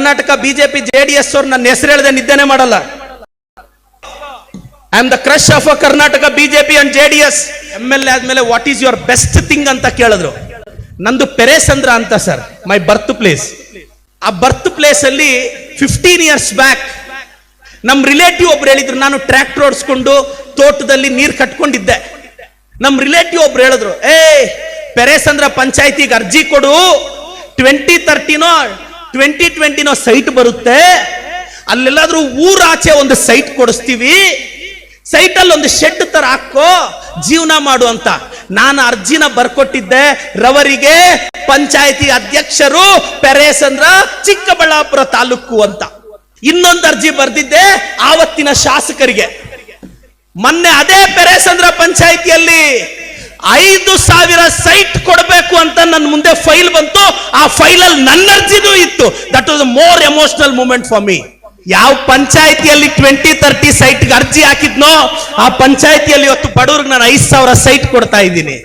Karnataka BJP J D S ಅವ್ರು ನನ್ನ ಹೆಸರು ಹೇಳದೆ ನಿದ್ದೆನೆ ಮಾಡಲ್ಲ. I am the crush of a Karnataka BJP and J D S M L A ಆದ್ಮೇಲೆ what is your best thing ಅಂತ ಕೇಳಿದ್ರು. ನಂದು ಪೆರೇಸಂದ್ರ ಅಂತ ಸರ್ ಮೈ ಬರ್ತ್ ಪ್ಲೇಸ್ ಆ ಬರ್ತ್ ಪ್ಲೇಸ್ ಅಲ್ಲಿ ಫಿಫ್ಟೀನ್ ಇಯರ್ಸ್ ಬ್ಯಾಕ್ ನಮ್ ರಿಲೇಟಿವ್ ಒಬ್ರು ಹೇಳಿದ್ರು, ನಾನು ಟ್ರ್ಯಾಕ್ಟರ್ ಓಡಿಸ್ಕೊಂಡು ತೋಟದಲ್ಲಿ ನೀರ್ ಕಟ್ಕೊಂಡಿದ್ದೆ. ನಮ್ ರಿಲೇಟಿವ್ ಒಬ್ರು ಹೇಳಿದ್ರು ಏ ಪೆರೇಸಂದ್ರ ಪಂಚಾಯತಿಗೆ ಅರ್ಜಿ ಕೊಡು. ಟ್ವೆಂಟಿ ತರ್ಟಿನೋ ಟ್ವೆಂಟಿ ಟ್ವೆಂಟಿನೋ ಸೈಟ್ ಬರುತ್ತೆ. ಅಲ್ಲೆಲ್ಲಾದ್ರೂ ಊರಾಚೆ ಒಂದು ಸೈಟ್ ಕೊಡಿಸ್ತೀವಿ. ಸೈಟ್ ಒಂದು ಶೆಡ್ ತರ ಹಾಕೋ, ಜೀವನ ಮಾಡು ಅಂತ. ನಾನು ಅರ್ಜಿನ ಬರ್ಕೊಟ್ಟಿದ್ದೆ. ರವರಿಗೆ ಪಂಚಾಯತಿ ಅಧ್ಯಕ್ಷರು ಪೆರೇಸಂದ್ರ ಚಿಕ್ಕಬಳ್ಳಾಪುರ ತಾಲೂಕು ಅಂತ. ಇನ್ನೊಂದು ಅರ್ಜಿ ಬರ್ದಿದ್ದೆ ಆವತ್ತಿನ ಶಾಸಕರಿಗೆ. ಮೊನ್ನೆ ಅದೇ ಪೆರೇಸಂದ್ರ ಪಂಚಾಯಿತಿಯಲ್ಲಿ ಐದು ಸಾವಿರ ಸೈಟ್ ಕೊಡಬೇಕು ಅಂತ ನನ್ನ ಮುಂದೆ ಫೈಲ್ ಬಂತು. ಆ ಫೈಲ್ ಅಲ್ಲಿ ನನ್ನ ಅರ್ಜಿನೂ ಇತ್ತು. That was more emotional moment for me ಯಾವ ಪಂಚಾಯತಿಯಲ್ಲಿ ಟ್ವೆಂಟಿ ತರ್ಟಿ ಸೈಟ್ ಅರ್ಜಿ ಹಾಕಿದ್ನೋ, ಆ ಪಂಚಾಯತಿಯಲ್ಲಿ ಇವತ್ತು ಬಡವ್ರಿಗೆ ನಾನು ಐದು ಸಾವಿರ ಸೈಟ್ ಕೊಡ್ತಾ ಇದ್ದೀನಿ.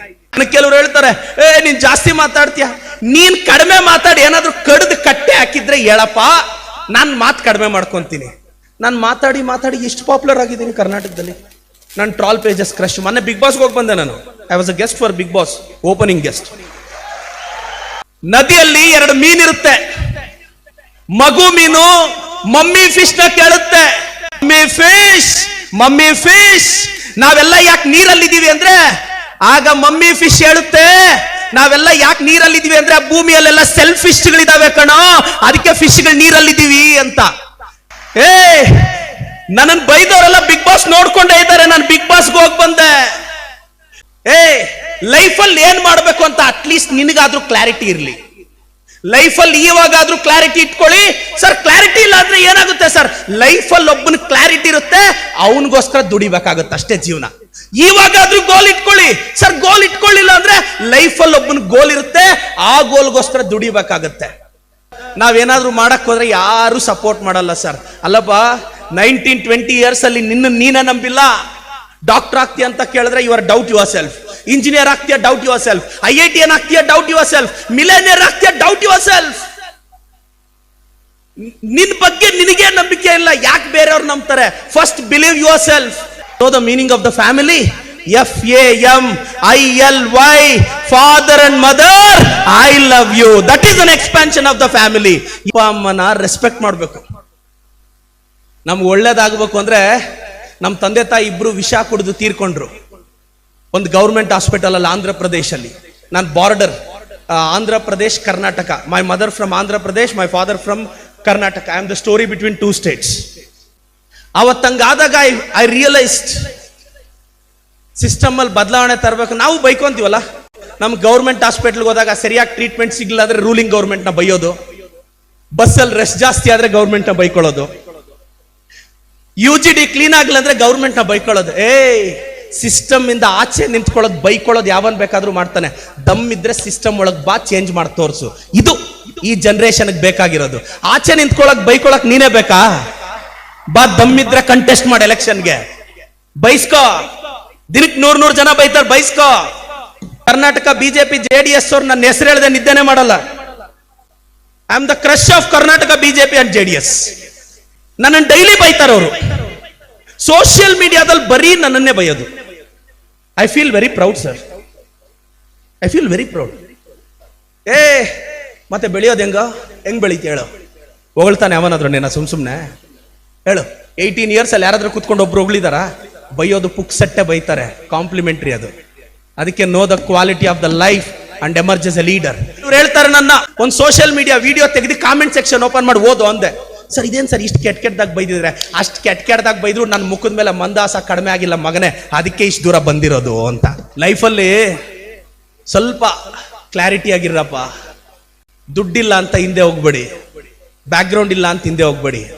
ಕೆಲವರು ಹೇಳ್ತಾರೆ, ಏ, ನೀನ್ ಜಾಸ್ತಿ ಮಾತಾಡ್ತೀಯ? ನೀನ್ ಕಡಿಮೆ ಮಾತಾಡಿ, ಏನಾದ್ರೂ ಕಡ್ದು ಕಟ್ಟೆ ಹಾಕಿದ್ರೆ ಹೇಳಪ್ಪ, ನಾನ್ ಮಾತು ಕಡಿಮೆ ಮಾಡ್ಕೊಂತೀನಿ. ನಾನು ಮಾತಾಡಿ ಮಾತಾಡಿ, ಎಷ್ಟು ಪಾಪ್ಯುಲರ್ ಆಗಿದ್ದೀನಿ ಕರ್ನಾಟಕದಲ್ಲಿ. ನಾನು ಟ್ರಾಲ್ ಪೇಜಸ್ ಕ್ರಶ್ ಮೊನ್ನೆ ಬಿಗ್ ಬಾಸ್ಗೆ ಹೋಗಿ ಬಂದೆ ನಾನು. I was a guest for big boss opening guest ನದಿಯಲ್ಲಿ ಎರಡು ಮೀನಿರುತ್ತೆ ಮಗು ಮೀನು, ಮಮ್ಮಿ ಫಿಶ್ನ ಕೇಳುತ್ತೆ. ಮಮ್ಮಿ ಫಿಶ್ ಮಮ್ಮಿ ಫಿಶ್ ನಾವೆಲ್ಲ ಯಾಕೆ ನೀರಲ್ಲಿದ್ದೀವಿ ಅಂದ್ರೆ, ಆಗ ಮಮ್ಮಿ ಫಿಶ್ ಹೇಳುತ್ತೆ, ನಾವೆಲ್ಲ ಯಾಕೆ ನೀರಲ್ಲಿದ್ದೀವಿ ಅಂದ್ರೆ, ಭೂಮಿಯಲ್ಲೆಲ್ಲ ಸೆಲ್ಫ್ ಫಿಶ್ಗಳಿದಾವೆ ಕಣೋ, ಅದಕ್ಕೆ ಫಿಶ್ಗಳು ನೀರಲ್ಲಿದ್ದೀವಿ ಅಂತ. ಏ ನನ್ನನ್ ಬೈದವರೆಲ್ಲ ಬಿಗ್ ಬಾಸ್ ನೋಡ್ಕೊಂಡೇ ಇದ್ದಾರೆ ನಾನು ಬಿಗ್ ಬಾಸ್ಗೆ ಹೋಗಿ ಬಂದೆ. ಏ, ಲೈಫಲ್ಲಿ ಏನ್ ಮಾಡ್ಬೇಕು ಅಂತ ಅಟ್ಲೀಸ್ಟ್ ನಿನಗಾದ್ರೂ ಕ್ಲಾರಿಟಿ ಇರ್ಲಿ. ಲೈಫಲ್ಲಿ ಇವಾಗಾದ್ರೂ ಕ್ಲಾರಿಟಿ ಇಟ್ಕೊಳ್ಳಿ. ಸರ್ ಕ್ಲಾರಿಟಿ ಇಲ್ಲ ಅಂದ್ರೆ ಏನಾಗುತ್ತೆ ಸರ್ ಲೈಫಲ್ಲಿ ಒಬ್ಬನ ಕ್ಲಾರಿಟಿ ಇರುತ್ತೆ, ಅವನಿಗೋಸ್ಕರ ದುಡಿಬೇಕಾಗುತ್ತೆ ಅಷ್ಟೇ ಜೀವನ. ಇವಾಗಾದ್ರೂ ಗೋಲ್ ಇಟ್ಕೊಳ್ಳಿ. ಸರ್ ಗೋಲ್ ಇಟ್ಕೊಳ್ಳಿಲ್ಲ ಅಂದ್ರೆ ಲೈಫಲ್ಲಿ ಒಬ್ಬನ ಗೋಲ್ ಇರುತ್ತೆ, ಆ ಗೋಲ್ಗೋಸ್ಕರ ದುಡಿಬೇಕಾಗತ್ತೆ. ನಾವೇನಾದ್ರೂ ಮಾಡಕ್ ಹೋದ್ರೆ ಯಾರು ಸಪೋರ್ಟ್ ಮಾಡಲ್ಲ ಸರ್ ಅಲ್ಲಪ್ಪ ನೈನ್ಟೀನ್ ಟ್ವೆಂಟಿ ಇಯರ್ಸ್ ಅಲ್ಲಿ ನಿನ್ನ ನೀನ ನಂಬಿಲ್ಲ. ಡಾಕ್ಟರ್ ಆಗ್ತೀಯ ಅಂತ ಕೇಳಿದ್ರೆ your doubt your self engineer ಆಗ್ತೀಯ doubt yourself I I T N ಆಗ್ತೀಯ doubt your self millionaire ಆಗ್ತೀಯ ಡೌಟ್ ಯುವರ್ ಸೆಲ್ಫ್ ನಿನ್ ಬಗ್ಗೆ ನಿನಗೆ ನಂಬಿಕೆ ಇಲ್ಲ. ಯಾಕೆ ಬೇರೆಯವ್ರು ನಂಬ್ತಾರೆ? First believe yourself know the meaning of the family F A M I L Y father and mother I love you that is an expansion of the family ಅಮ್ಮನ respect ಮಾಡಬೇಕು. ನಮ್ಗೆ ಒಳ್ಳೇದಾಗಬೇಕು ಅಂದ್ರೆ ನಮ್ಮ ತಂದೆ ತಾಯಿ ಇಬ್ಬರು ವಿಷ ಕುಡಿದು ತೀರ್ಕೊಂಡ್ರು. ಒಂದು ಗೌರ್ಮೆಂಟ್ ಹಾಸ್ಪಿಟಲ್ ಅಲ್ಲಿ ಆಂಧ್ರ ಪ್ರದೇಶಲ್ಲಿ. ನಾನು border Andhra Pradesh, Karnataka. My mother from Andhra Pradesh my father from Karnataka. I am the story between two states ಅವತ್ತಂಗಾದಾಗ I I realised system ಅಲ್ಲಿ ಬದಲಾವಣೆ ತರಬೇಕು. ನಾವು ಬೈಕೊಂತೀವಲ್ಲ? ನಮ್ಮ ಗೌರ್ಮೆಂಟ್ ಹಾಸ್ಪಿಟ್ಲ್ಗೆ ಹೋದಾಗ ಸರಿಯಾಗಿ ಟ್ರೀಟ್ಮೆಂಟ್ ಸಿಗ್ಲಿಲ್ಲ ಅಂದ್ರೆ ರೂಲಿಂಗ್ ಗೌರ್ಮೆಂಟ್ನ ಬೈಯೋದು. ಬಸ್ಸಲ್ಲಿ ರೆಸ್ಟ್ ಜಾಸ್ತಿ ಆದರೆ ಗೌರ್ಮೆಂಟ್ನ ಬೈಕೊಳ್ಳೋದು. ಯು ಜಿ ಡಿ ಕ್ಲೀನ್ ಆಗಿಲ್ಲ ಅಂದ್ರೆ ಗೌರ್ಮೆಂಟ್ನ ಬೈಕೊಳ್ಳೋದು. ಏ ಸಿಸ್ಟಮ್ ಇಂದ ಆಚೆ ನಿಂತ್ಕೊಳ್ಳೋದು, ಬೈಕೊಳ್ಳೋದು ಯಾವನ್ ಬೇಕಾದ್ರೂ ಮಾಡ್ತಾನೆ. ದಮ್ ಇದ್ರೆ ಸಿಸ್ಟಮ್ ಒಳಗ್ ಬಾ ಚೇಂಜ್ ಮಾಡಿ, ತೋರ್ಸು. ಇದು ಈ ಜನರೇಷನ್ ಬೇಕಾಗಿರೋದು. ಆಚೆ ನಿಂತ್ಕೊಳ್ಳೋಕ್ ಬೈಕೊಳಕ್ ನೀನೇ ಬೇಕಾ? ಬಾ, ದಮ್ ಇದ್ರೆ ಕಂಟೆಸ್ಟ್ ಮಾಡಿ ಎಲೆಕ್ಷನ್ಗೆ ಬೈಸ್ಕೋ. ದಿನಕ್ಕೆ ನೂರ್ ನೂರ್ ಜನ ಬೈತಾರೆ, ಬೈಸ್ಕೋ. Karnataka BJP J D S ಅವ್ರು ನನ್ನ ಹೆಸರು ಹೇಳದೆ ನಿದ್ದೆನೆ ಮಾಡಲ್ಲ. I am the crush of Karnataka BJP and J D S ನನ್ನನ್ನು ಡೈಲಿ ಬೈತಾರೆ ಅವರು. ಸೋಷಿಯಲ್ ಮೀಡಿಯಾದಲ್ಲಿ ಬರೀ ನನ್ನನ್ನೇ ಬೈಯೋದು. I feel very proud sir I feel very proud ಏ, ಮತ್ತೆ ಬೆಳೆಯೋದು ಹೆಂಗ? ಹೆಂಗ್ ಬೆಳೀತಿ ಹೇಳು. ಹೊಗಳ್ತಾನೆ ಅವನಾದ್ರು ನಿನ್ನ ಸುಮ್ ಸುಮ್ನೆ. ಹೇಳು. ಏಯ್ಟೀನ್ ಇಯರ್ಸ್ ಅಲ್ಲಿ ಯಾರಾದ್ರೂ ಕುತ್ಕೊಂಡು ಒಬ್ರು ಹೊಗಳಿದಾರ? ಬೈಯೋದು ಪುಕ್ ಸಟ್ಟೆ ಬೈತಾರೆ. ಕಾಂಪ್ಲಿಮೆಂಟ್ರಿ ಅದು. ಅದಕ್ಕೆ know the quality of the life and emergency leader ಇವ್ರು ಹೇಳ್ತಾರೆ ನನ್ನ, ಒಂದು ಸೋಷಿಯಲ್ ಮೀಡಿಯಾ ವಿಡಿಯೋ ತೆಗೆದು ಕಾಮೆಂಟ್ ಸೆಕ್ಷನ್ ಓಪನ್ ಮಾಡಿ ಓದು ಅಂದೆ. ಸರ್, ಇದೇನು ಸರ್? ಇಷ್ಟು ಕೆಟ್ಟ ಕೆಟ್ಟದಾಗ ಬೈದಿದ್ರೆ. ಅಷ್ಟು ಕೆಟ್ಟ ಕೆಟ್ಟದಾಗ ಬೈದ್ರು ನನ್ನ ಮುಖದ ಮೇಲೆ ಮಂದಾಸ ಕಡಿಮೆ ಆಗಿಲ್ಲ ಮಗನೇ. ಅದಕ್ಕೆ ಇಷ್ಟು ದೂರ ಬಂದಿರೋದು ಅಂತ. ಲೈಫಲ್ಲಿ ಸ್ವಲ್ಪ ಕ್ಲಾರಿಟಿ ಆಗಿರಪ್ಪ ದುಡ್ಡಿಲ್ಲ ಅಂತ ಹಿಂದೆ ಹೋಗ್ಬೇಡಿ. ಬ್ಯಾಕ್ಗ್ರೌಂಡ್ ಇಲ್ಲ ಅಂತ ಹಿಂದೆ ಹೋಗ್ಬೇಡಿ.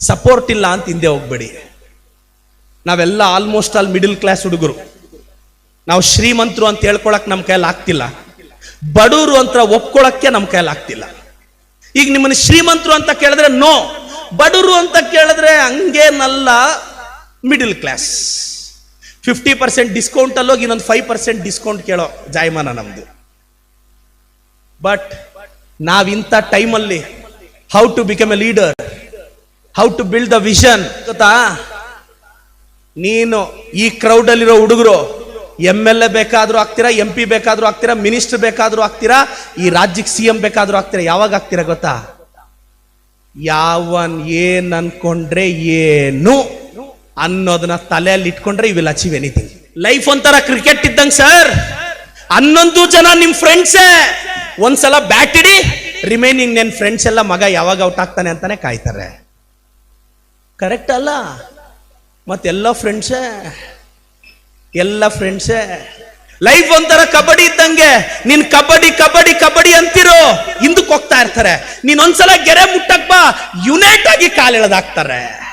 ಸಪೋರ್ಟ್ ಇಲ್ಲ ಅಂತ ಹಿಂದೆ ಹೋಗ್ಬೇಡಿ. ನಾವೆಲ್ಲ ಆಲ್ಮೋಸ್ಟ್ ಆಲ್ ಮಿಡಿಲ್ ಕ್ಲಾಸ್ ಹುಡುಗರು. ನಾವು ಶ್ರೀಮಂತರು ಅಂತ ಹೇಳ್ಕೊಳಕ್ ನಮ್ಮ ಕೈಯಲ್ಲಿ ಆಗ್ತಿಲ್ಲ. ಬಡವರು ಅಂತ ಒಪ್ಕೊಳಕ್ಕೆ ನಮ್ಮ ಕೈಯಲ್ಲಿ ಆಗ್ತಿಲ್ಲ. ಈಗ ನಿಮ್ಮನ್ನ ಶ್ರೀಮಂತರು ಅಂತ ಕೇಳಿದ್ರೆ ನೋ ಬಡವರು ಅಂತ ಕೇಳಿದ್ರೆ ಹಂಗೇನಲ್ಲ middle class fifty percent discount ಅಲ್ಲೋಗಿ ಇನ್ನೊಂದು ಫೈವ್ ಪರ್ಸೆಂಟ್ ಡಿಸ್ಕೌಂಟ್ ಕೇಳೋ ಜಾಯಮಾನ ನಮ್ದು. ಬಟ್ ನಾವಿಂಥ ಟೈಮಲ್ಲಿ how to become a leader how to build the vision ಗೊತ್ತಾ? ನೀನು ಈ ಕ್ರೌಡ್ ಅಲ್ಲಿರೋ ಹುಡುಗರು ಎಂ ಎಲ್ ಎ ಬೇಕಾದ್ರೂ ಆಗ್ತೀರಾ ಎಂ ಪಿ ಬೇಕಾದ್ರೂ ಆಗ್ತೀರಾ ಮಿನಿಸ್ಟರ್ ಬೇಕಾದ್ರೂ ಆಗ್ತೀರಾ, ಈ ರಾಜ್ಯಕ್ಕೆ ಸಿ ಎಂ ಬೇಕಾದ್ರೂ ಆಗ್ತೀರಾ, ಯಾವಾಗ ಆಗ್ತೀರಾ ಗೊತ್ತಾ? ಯಾವನ್ ಏನ್ ಅನ್ಕೊಂಡ್ರೆ ಏನು ಅನ್ನೋದನ್ನ ತಲೆಯಲ್ಲಿ ಇಟ್ಕೊಂಡ್ರೆ ವಿಲ್ ಅಚೀವ್ ಎನಿಥಿಂಗ್ ಲೈಫ್ ಒಂಥರ ಕ್ರಿಕೆಟ್ ಇದ್ದಂಗೆ ಸರ್ ಹನ್ನೊಂದು ಜನ ನಿಮ್ ಫ್ರೆಂಡ್ಸೇ ಒಂದ್ಸಲ ಬ್ಯಾಟ್ ಇಡಿ ರಿಮೈನಿಂಗ್ ನನ್ನ ಫ್ರೆಂಡ್ಸ್ ಎಲ್ಲ ಮಗ ಯಾವಾಗ ಔಟ್ ಆಗ್ತಾನೆ ಅಂತಾನೆ ಕಾಯ್ತಾರೆ. ಕರೆಕ್ಟ್ ಅಲ್ಲ? ಮತ್ತೆಲ್ಲ ಫ್ರೆಂಡ್ಸೇ ಎಲ್ಲ ಫ್ರೆಂಡ್ಸೇ ಲೈಫ್ ಒಂಥರ ಕಬಡ್ಡಿ ಇದ್ದಂಗೆ. ನೀನ್ ಕಬಡ್ಡಿ ಕಬಡ್ಡಿ ಕಬಡ್ಡಿ ಅಂತಿರೋ, ಹಿಂದಕ್ಕೆ ಹೋಗ್ತಾ ಇರ್ತಾರೆ. ನೀನ್ ಒಂದ್ಸಲ ಗೆರೆ ಮುಟ್ಟಕ್ ಬಾ ಯುನೈಟ್ ಆಗಿ ಕಾಲೆಳೆದಾಕ್ತಾರೆ